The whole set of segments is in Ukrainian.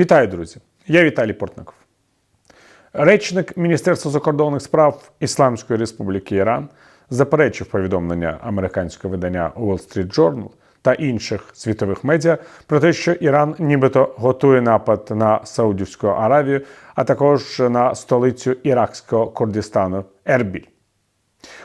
Вітаю, друзі! Я Віталій Портников. Речник Міністерства закордонних справ Ісламської Республіки Іран заперечив повідомлення американського видання Wall Street Journal та інших світових медіа про те, що Іран нібито готує напад на Саудівську Аравію, а також на столицю іракського Курдистану Ербіль.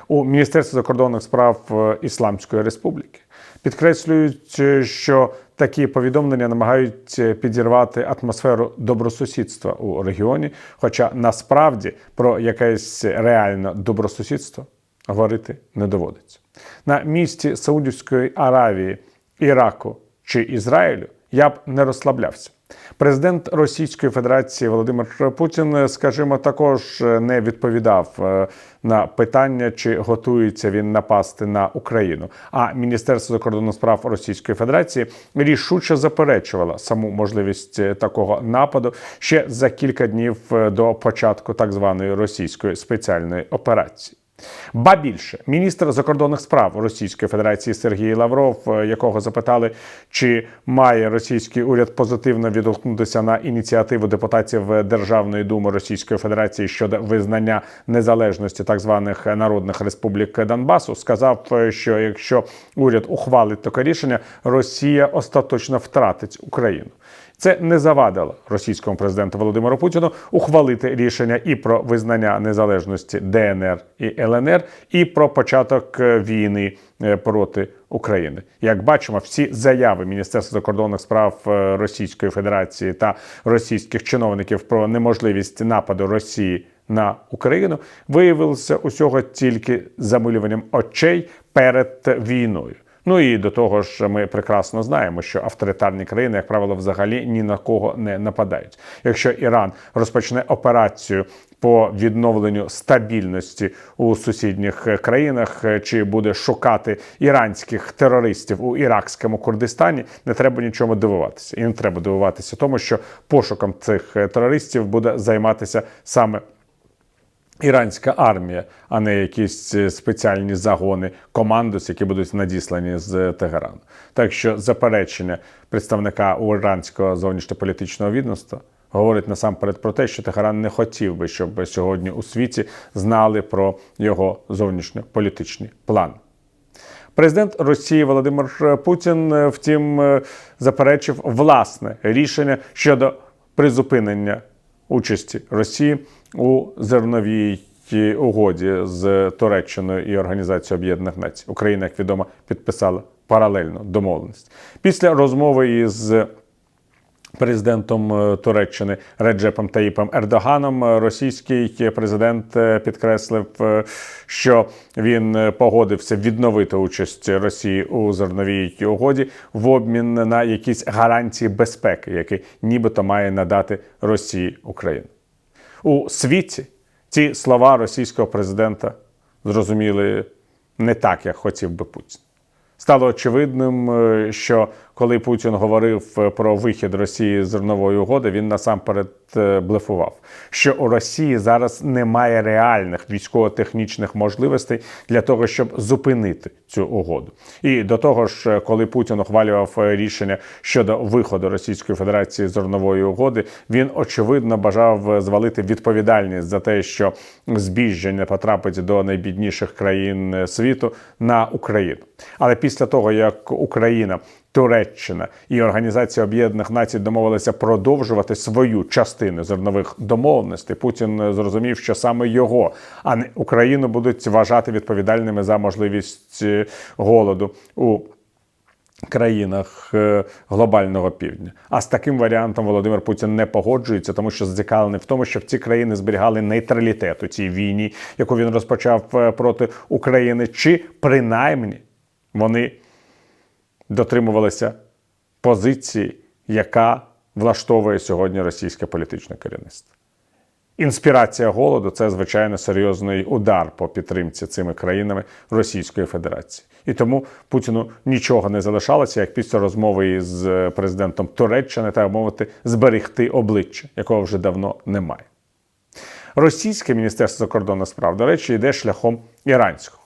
У Міністерстві закордонних справ Ісламської Республіки підкреслюють, що такі повідомлення намагають е, підірвати атмосферу добросусідства у регіоні, хоча насправді про якесь реальне добросусідство говорити не доводиться. На місці Саудівської Аравії, Іраку чи Ізраїлю я б не розслаблявся. Президент Російської Федерації Володимир Путін, скажімо, також не відповідав е, на питання, чи готується він напасти на Україну. А Міністерство закордонних справ Російської Федерації рішуче заперечувало саму можливість е, такого нападу ще за кілька днів е, до початку так званої російської спеціальної операції. Ба більше міністр закордонних справ Російської Федерації Сергій Лавров, е, якого запитали, чи має російський уряд позитивно відгукнутися на ініціативу депутатів Державної думи Російської Федерації щодо визнання незалежності так званих народних республік Донбасу, сказав, е, що якщо уряд ухвалить таке рішення, Росія остаточно втратить Україну. Це не завадило російському президенту Володимиру Путіну ухвалити рішення і про визнання незалежності ДНР і ЛНР, і про початок е, війни е, проти України. Як бачимо, всі заяви Міністерства закордонних справ е, Російської Федерації та російських чиновників про неможливість нападу Росії на Україну виявилися усього тільки замилюванням очей перед війною. Ну і до того ж, ми прекрасно знаємо, що авторитарні країни, як правило, взагалі ні на кого не нападають. Якщо Іран розпочне операцію по відновленню стабільності у сусідніх країнах, чи буде шукати іранських терористів у іракському Курдистані, не треба нічому дивуватися. І не треба дивуватися тому, що пошуком цих терористів буде займатися саме. Іранська армія, а не якісь е, спеціальні загони командос, які будуть надіслані з Тегерану. Так що заперечення представника іранського зовнішньополітичного відомства говорить насамперед про те, що Тегеран не хотів би, щоб сьогодні у світі знали про його зовнішньополітичні плани. Президент Росії Володимир Путін, е, втім, е, заперечив власне рішення щодо призупинення участі Росії у зерновій угоді з Туреччиною і Організацією Об'єднаних Націй. Україна, як відомо, підписала паралельно домовленість після розмови із Президентом е, Туреччини Реджепом Таїпом Ердоганом е, російський президент е, підкреслив, що він погодився відновити участь Росії у зерновій угоді в обмін на якісь гарантії безпеки, які нібито має надати Росії Україна у світі. Ці слова російського президента зрозуміли не так, як хотів би Путін. Стало очевидним, що коли Путін говорив про вихід Росії з зернової угоди, він насамперед блефував, що у Росії зараз немає реальних військово-технічних можливостей для того, щоб зупинити цю угоду. І до того ж, коли Путін ухвалював рішення щодо виходу Російської Федерації з зернової угоди, він очевидно бажав звалити відповідальність за те, що збіжжя не потрапить до найбідніших країн світу на Україну. Але після того як Україна Туреччина і Організація Об'єднаних Націй домовилися продовжувати свою частину зернових домовленостей. Путін зрозумів, що саме його, а не Україну будуть вважати відповідальними за можливість е, голоду у. Країнах е, глобального півдня, а з таким варіантом Володимир Путін не погоджується, тому що зацікавлений в тому, щоб ці країни зберігали нейтралітет у цій війні, яку він розпочав е, проти України, чи принаймні вони дотримувалися позиції, яка влаштовує сьогодні російське політичне керівництво. Інспірація голоду це звичайно серйозний удар по підтримці цими країнами Російської Федерації. І тому Путіну нічого не залишалося, як після розмови з президентом Туреччини та мовити зберегти обличчя, якого вже давно немає. Російське міністерство закордонних справ, до речі, йде шляхом іранського.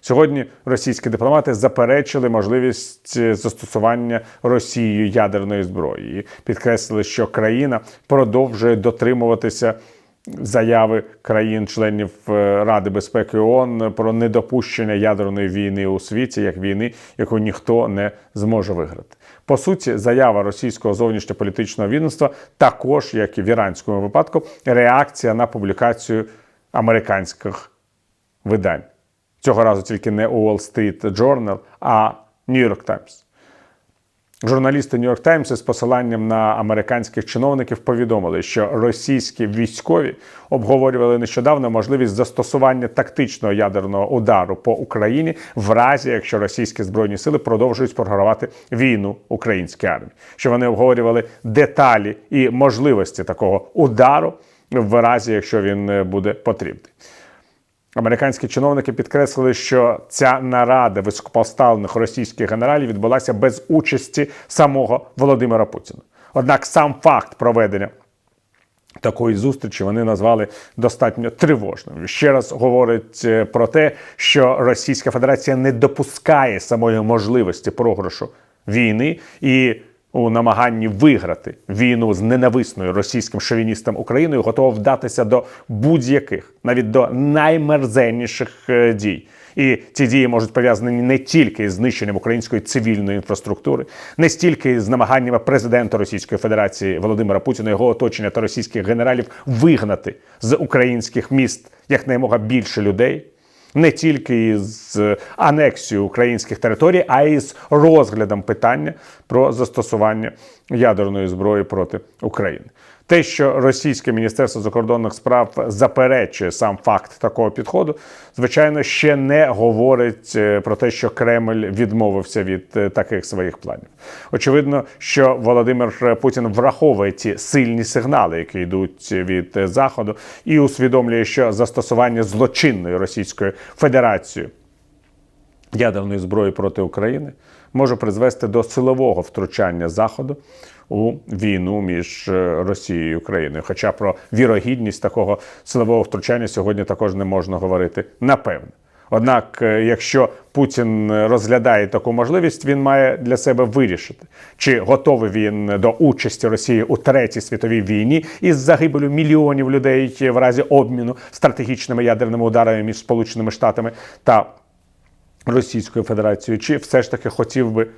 Сьогодні російські дипломати заперечили можливість е, застосування Росією ядерної зброї підкреслили, що країна продовжує дотримуватися заяви країн-членів е, Ради безпеки ООН про недопущення ядерної війни у світі як війни, яку ніхто не зможе виграти. По суті, заява російського зовнішньополітичного відомства також, як і в іранському випадку, реакція на публікацію американських видань. Цього разу тільки не Wall Street Journal, а New York Times. Журналісти New York Times із посиланням на американських чиновників повідомили, що російські військові обговорювали нещодавно можливість застосування тактичного ядерного удару по Україні в разі, якщо російські збройні сили продовжують програвати війну українській армії. Що вони обговорювали деталі і можливості такого удару в разі, якщо він е, буде потрібний. Американські чиновники підкреслили, що ця нарада високопоставлених російських генералів відбулася без участі самого Володимира Путіна. Однак сам факт проведення такої зустрічі вони назвали достатньо тривожним. Ще раз говорить е, про те, що Російська Федерація не допускає самої можливості програшу війни і у намаганні виграти війну з ненависною російським шовіністом Україною готова вдатися до будь-яких, навіть до наймерзенніших е, дій. І ці дії можуть пов'язані не тільки з знищенням української цивільної інфраструктури, не стільки з намаганнями президента Російської Федерації Володимира Путіна, його оточення та російських генералів вигнати з українських міст якнаймога більше людей не тільки з анексією українських територій, а й з розглядом питання про застосування ядерної зброї проти України. Те, що російське міністерство закордонних справ заперечує сам факт такого підходу, звичайно, ще не говорить е, про те, що Кремль відмовився від е, таких своїх планів. Очевидно, що Володимир Путін враховує ті сильні сигнали, які йдуть від заходу, і усвідомлює, що застосування злочинної Російської Федерації ядерної зброї проти України може призвести до силового втручання Заходу у війну між е, Росією і Україною. Хоча про вірогідність такого силового втручання сьогодні також не можна говорити напевне. Однак, е, якщо Путін розглядає таку можливість, він має для себе вирішити, чи готовий він до участі Росії у третій світовій війні із загибелю мільйонів людей в разі обміну стратегічними ядерними ударами між Сполученими Штатами та Російською Федерацією, чи все ж таки хотів би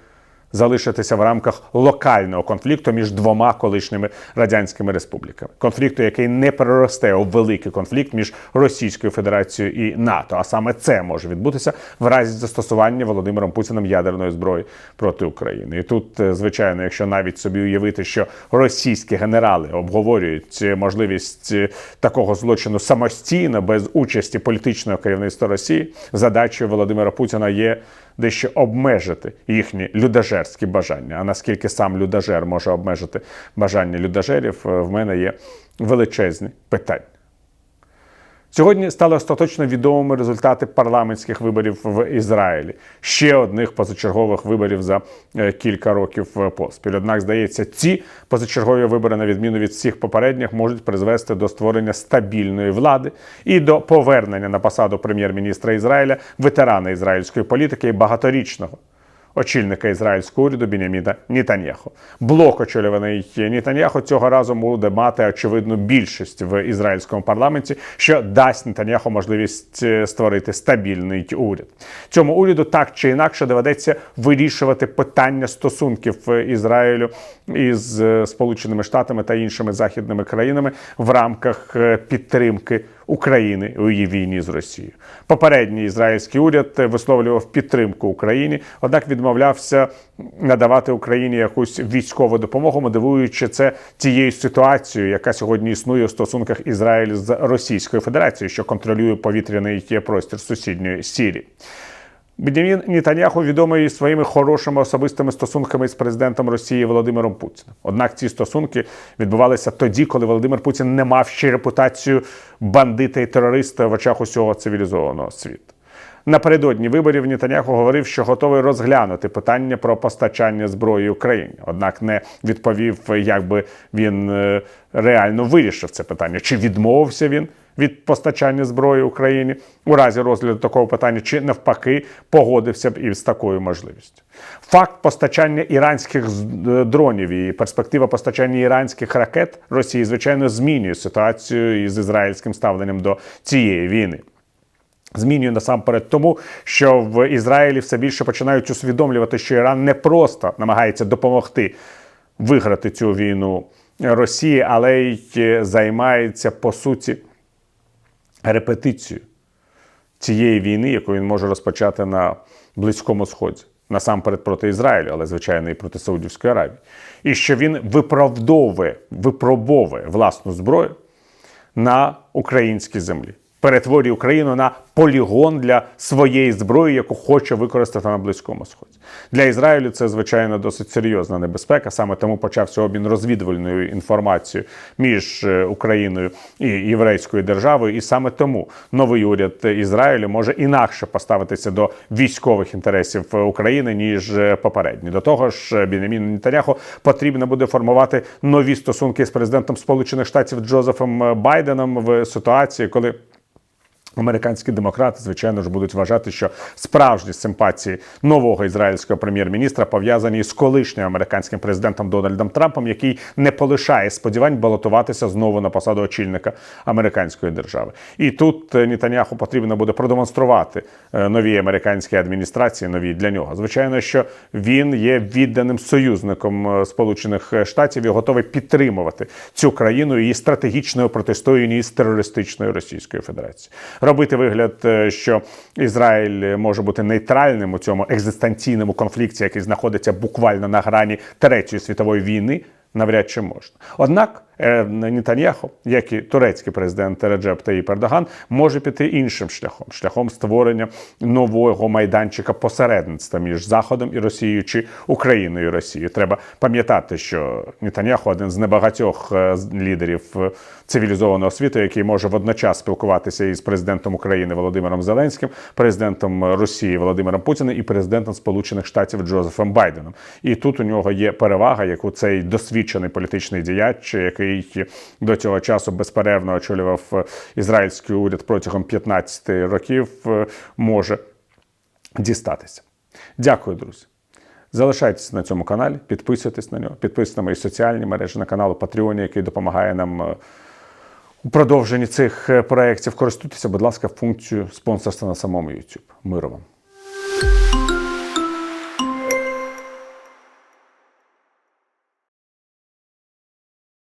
залишитися в рамках локального конфлікту між двома колишніми радянськими республіками. Конфлікту, який не переросте у великий конфлікт між Російською Федерацією і НАТО. А саме це може відбутися в разі застосування Володимиром Путіним ядерної зброї проти України. І тут, е, звичайно, якщо навіть собі уявити, що російські генерали обговорюють е, можливість е, такого злочину самостійно без участі політичного керівництва Росії, задачею Володимира Путіна є дещо обмежити їхні людожерські бажання. А наскільки сам людожер може обмежити бажання людожерів, е, в мене є величезні питання. Сьогодні стали остаточно відомими результати парламентських виборів в Ізраїлі, ще одних позачергових виборів за е, кілька років е, поспіль. Однак, здається, ці позачергові вибори, на відміну від всіх попередніх, можуть призвести до створення стабільної влади і до повернення на посаду прем'єр-міністра Ізраїля ветерана ізраїльської політики і багаторічного очільника ізраїльського уряду Біняміна Нітаньяху. Блок, очолюваний Нітаньяху, цього разу буде мати очевидну більшість в ізраїльському парламенті, що дасть Нетаньяху можливість е, створити стабільний уряд. Цьому уряду так чи інакше доведеться вирішувати питання стосунків Ізраїлю із е, Сполученими Штатами та іншими західними країнами в рамках е, підтримки. України у її війні з Росією. Попередній ізраїльський уряд висловлював підтримку Україні, однак відмовлявся надавати Україні якусь військову допомогу, мотивуючи це тією ситуацією, яка сьогодні існує у стосунках Ізраїлю з Російською Федерацією, що контролює повітряний простір сусідньої Сірії. Бенямін Нітаняху відомий своїми хорошими особистими стосунками з президентом Росії Володимиром Путіним. Однак ці стосунки відбувалися тоді, коли Володимир Путін не мав ще репутацію бандита і терориста в очах усього цивілізованого світу. Напередодні виборів Нітаняху говорив, що готовий розглянути питання про постачання зброї Україні. Однак не відповів, як би він е, реально вирішив це питання, чи відмовився він від постачання зброї Україні у разі розгляду такого питання, чи навпаки погодився б із такою можливістю. Факт постачання іранських е, дронів і перспектива постачання іранських ракет Росії, звичайно, змінює ситуацію із ізраїльським ставленням до цієї війни. Змінює насамперед тому, що в Ізраїлі все більше починають усвідомлювати, що Іран не просто намагається допомогти виграти цю війну Росії, але й займається по суті репетицією цієї війни, яку він може розпочати на Близькому Сході. Насамперед проти Ізраїлю, але звичайно і проти Саудівської Аравії. І що він виправдовує, випробовує власну зброю на українській землі. Перетворює Україну на полігон для своєї зброї, яку хоче використати на Близькому Сході. Для Ізраїлю це звичайно досить серйозна небезпека. Саме тому почався обмін розвідувальною інформацією між е, Україною і єврейською державою. І саме тому новий уряд Ізраїлю може інакше поставитися до військових інтересів України ніж е, попередні. До того ж, Бінеміну Нетаняху потрібно буде формувати нові стосунки з президентом Сполучених Штатів Джозефом Байденом в ситуації, коли Американські демократи, звичайно ж, будуть вважати, що справжні симпатії нового ізраїльського прем'єр-міністра пов'язані з колишнім американським президентом Дональдом Трампом, який не полишає сподівань балотуватися знову на посаду очільника американської держави. І тут е, Нетаняху потрібно буде продемонструвати е, новій американській адміністрації, новій для нього. Звичайно, що він є відданим союзником е, Сполучених Штатів і готовий підтримувати цю країну її стратегічною протистоянні з терористичною Російською Федерацією. Робити вигляд, е, що Ізраїль може бути нейтральним у цьому екзистенційному конфлікті, який знаходиться буквально на грані Третьої світової війни, навряд чи можна. Однак е, Нетаньяху, як і турецький президент Реджеп Таїп Ердоган, може піти іншим шляхом шляхом створення нового майданчика посередництва між Заходом і Росією чи Україною і Росією. Треба пам'ятати, що Нетаньяху один з небагатьох е, лідерів е, цивілізованого світу, який може водночас спілкуватися із президентом України Володимиром Зеленським, президентом Росії Володимиром Путіним і президентом Сполучених Штатів Джозефом Байденом. І тут у нього є перевага, яку цей досвідчений політичний діяч, який до цього часу безперервно очолював е, ізраїльський уряд протягом 15 років, е, може дістатися. Дякую, друзі. Залишайтеся на цьому каналі, підписуйтесь на нього, підписуйтесь на мої соціальні мережі, на канал Patreon, який допомагає нам е, у продовженні цих проєктів. Користуйтеся, будь ласка, функцією спонсорства на самому YouTube. Миру вам!